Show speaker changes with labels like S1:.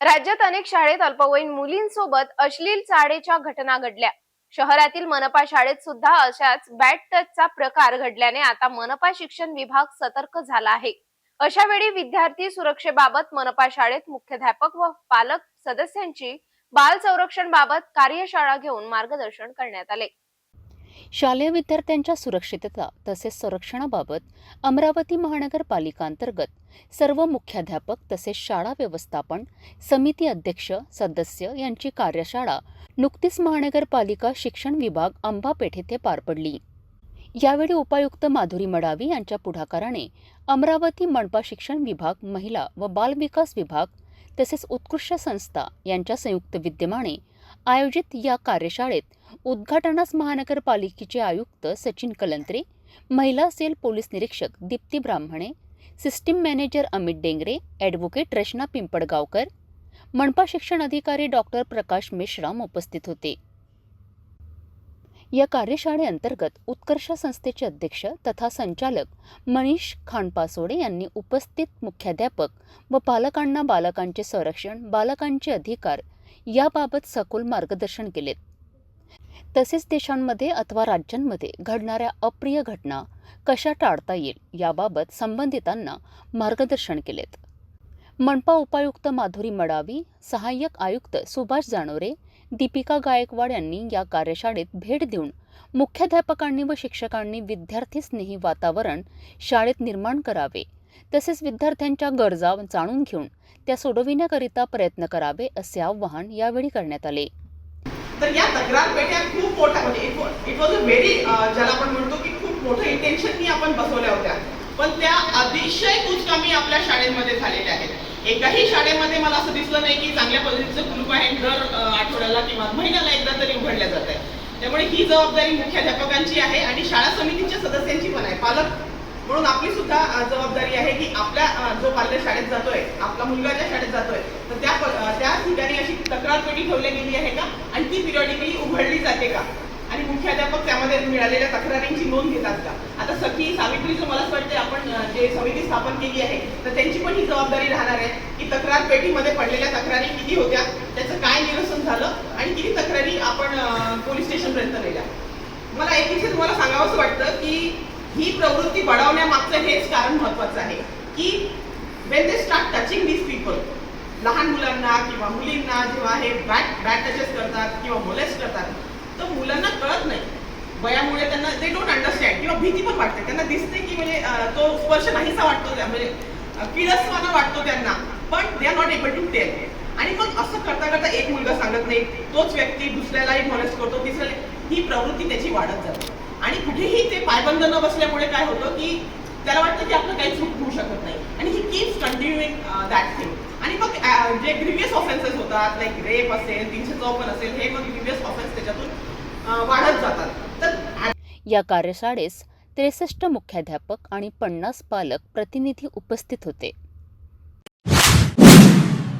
S1: राज्यात अनेक शाळेत अल्पवयीन मुलींसोबत अश्लील चाडेच्या घटना घडल्या. शहरातील मनपा शाळेत सुद्धा अशाच बॅट टचचा प्रकार घडल्याने आता मनपा शिक्षण विभाग सतर्क झाला आहे. अशा वेळी विद्यार्थी सुरक्षेबाबत मनपा शाळेत मुख्याध्यापक व पालक सदस्यांची बाल संरक्षण बाबत कार्यशाळा घेऊन मार्गदर्शन करण्यात आले.
S2: शालेय विद्यार्थ्यांच्या सुरक्षितता तसेच संरक्षणाबाबत अमरावती महानगरपालिकांतर्गत सर्व मुख्याध्यापक तसेच शाळा व्यवस्थापन समिती अध्यक्ष सदस्य यांची कार्यशाळा नुकतीच महानगरपालिका शिक्षण विभाग अंबापेठ येथे पार पडली. यावेळी उपायुक्त माधुरी मडावी यांच्या पुढाकाराने अमरावती मनपा शिक्षण विभाग महिला व बालविकास विभाग तसेच उत्कृष्ट संस्था यांच्या संयुक्त विद्यमाने आयोजित या कार्यशाळेत उद्घाटनास महानगरपालिकेचे आयुक्त सचिन कलंत्रे महिला सेल पोलीस निरीक्षक Dipti Brahmane system manager Amit Dengre advocate Rachana Pimpalgaonkar मनपा शिक्षण अधिकारी डॉक्टर प्रकाश मेश्राम उपस्थित होते. या कार्यशाळेअंतर्गत उत्कर्ष संस्थेचे अध्यक्ष तथा संचालक मनीष खानपासोडे यांनी उपस्थित मुख्याध्यापक व पालकांना बालकांचे संरक्षण बालकांचे अधिकार याबाबत सखोल मार्गदर्शन केलेत. तसेच देशांमध्ये अथवा राज्यांमध्ये घडणाऱ्या अप्रिय घटना कशा टाळता येईल याबाबत संबंधितांना मार्गदर्शन केलेत. मनपा उपायुक्त माधुरी मडावी सहाय्यक आयुक्त सुभाष जानोरे दीपिका गायकवाड यांनी या कार्यशाळेत भेट देऊन मुख्याध्यापकांनी व शिक्षकांनी विद्यार्थीस्नेही वातावरण शाळेत निर्माण करावे तसेच विद्यार्थ्यांच्या गरजा जाणून घेऊन त्या सोडविण्याकरिता प्रयत्न करावे असे आवाहन यावेळी करण्यात आले.
S3: तर या तक्रार पेट्या खूप मोठ्या म्हणजे इट वॉज अ व्हेरी ज्याला आपण म्हणतो की खूप मोठं इंटेन्शननी आपण बसवल्या होत्या. पण त्या अतिशय कुचकामी आपल्या शाळेमध्ये झालेल्या आहेत. एकाही शाळेमध्ये मला असं दिसलं नाही की चांगल्या पद्धतीचं ग्रुप आहे दर आठवड्याला किंवा महिन्याला एकदा तरी उघडल्या जात आहे त्यामुळे ही जबाबदारी मुख्याध्यापकांची आहे आणि शाळा समितीच्या सदस्यांची पण आहे. पालक म्हणून आपली सुद्धा जबाबदारी आहे की आपल्या जो पाल्य शाळेत जातोय आपला मुलगा ज्या शाळेत जातोय तर त्या प- अ, त्या ठिकाणी अशी तक्रार पेटी ठेवली गेली आहे का? आणि ती पिरियॉडिकली उघडली जाते का? आणि मुख्याध्यापक त्यामध्ये मिळालेल्या तक्रारींची नोंद घेतात का? आता सखी सावित्रीचं मला असं वाटतं आपण जे समिती स्थापन केली आहे तर त्यांची पण ही जबाबदारी राहणार आहे की तक्रार पेटीमध्ये पडलेल्या तक्रारी किती होत्या? त्याचं काय निरसन झालं? आणि किती तक्रारी आपण पोलीस स्टेशनपर्यंत नेल्या? मला एक विषय तुम्हाला सांगावंसं वाटतं की ही प्रवृत्ती बढावण्यामागचं हेच कारण महत्वाचं आहे की when they start touching these people लहान मुलांना किंवा मुलींना जेव्हा हे बॅट बॅट टचेस करतात किंवा मोलेस्ट करतात तर मुलांना कळत नाही. वयामुळे त्यांना दे डोंट अंडरस्टँड किंवा भीती पण वाटते. त्यांना दिसते की म्हणजे तो स्पर्श नाहीसा वाटतो त्या- म्हणजे किळसवाना वाटतो त्यांना. पण they are not able to tell आणि मग असं करता करता एक मुलगा सांगत नाही तोच व्यक्ती दुसऱ्यालाही मॉलेस्ट करतो तिसऱ्याला ही प्रवृत्ती त्याची वाढत जाते. आणि कुठेही ते पायबंद न बसल्यामुळे काय होतं की त्याला वाटतं की आपलं काही चूक होऊ शकत नाही. आणि he keeps continuing that thing आणि मग uh, जे ग्रिव्हियस ऑफेन्सेस होतात लाईक रेप असेल तीनशे चौपन्न असेल हे मग ग्रिव्हियस ऑफेन्स त्याच्यातून uh, वाढत जातात. तर
S2: या कार्यशाळेस त्रेसष्ट मुख्याध्यापक आणि पन्नास पालक प्रतिनिधी उपस्थित होते.